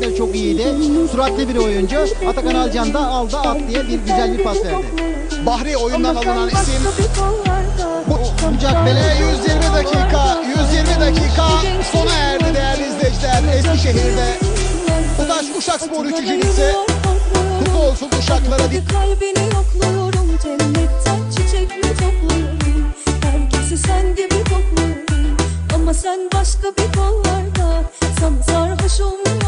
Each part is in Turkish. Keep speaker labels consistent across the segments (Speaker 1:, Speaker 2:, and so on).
Speaker 1: Hareketleri çok iyiydi. Süratli bir oyuncu. Atakan Alcan da aldı at diye bir güzel bir pas verdi.
Speaker 2: Bahri oyundan alınan isim.
Speaker 3: Bu Mücadele 120 dakika, 120 dakika sona erdi değerli izleyiciler. Eskişehir'de Utaş Uşak Spor 3. Lig'de kutlu olsun
Speaker 2: Uşaklara.
Speaker 3: Kalbini yokluyorum cennetten çiçek mi topluyorum Herkesi sen gibi kokluyorum Ama sen başka bir kollarda Sana sarhoşum yollarda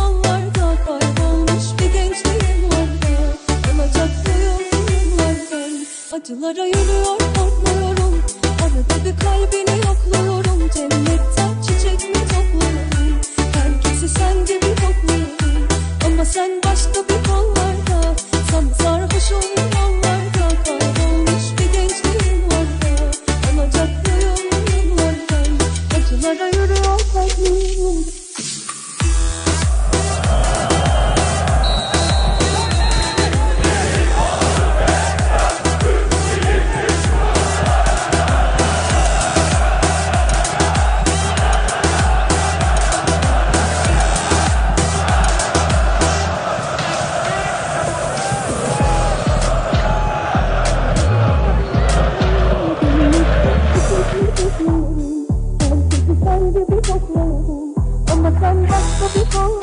Speaker 3: Acılara yürüyor korkmuyorum Arada bir kalbini yokluyorum. Cennetten çiçek mi topluyorum? Herkesi sen gibi topluyorum. Ama sen başka bir kollarda. Sen sarhoş olmuyor Acılara yürüyor kalbim to be fascinating. And the sun has to be cold.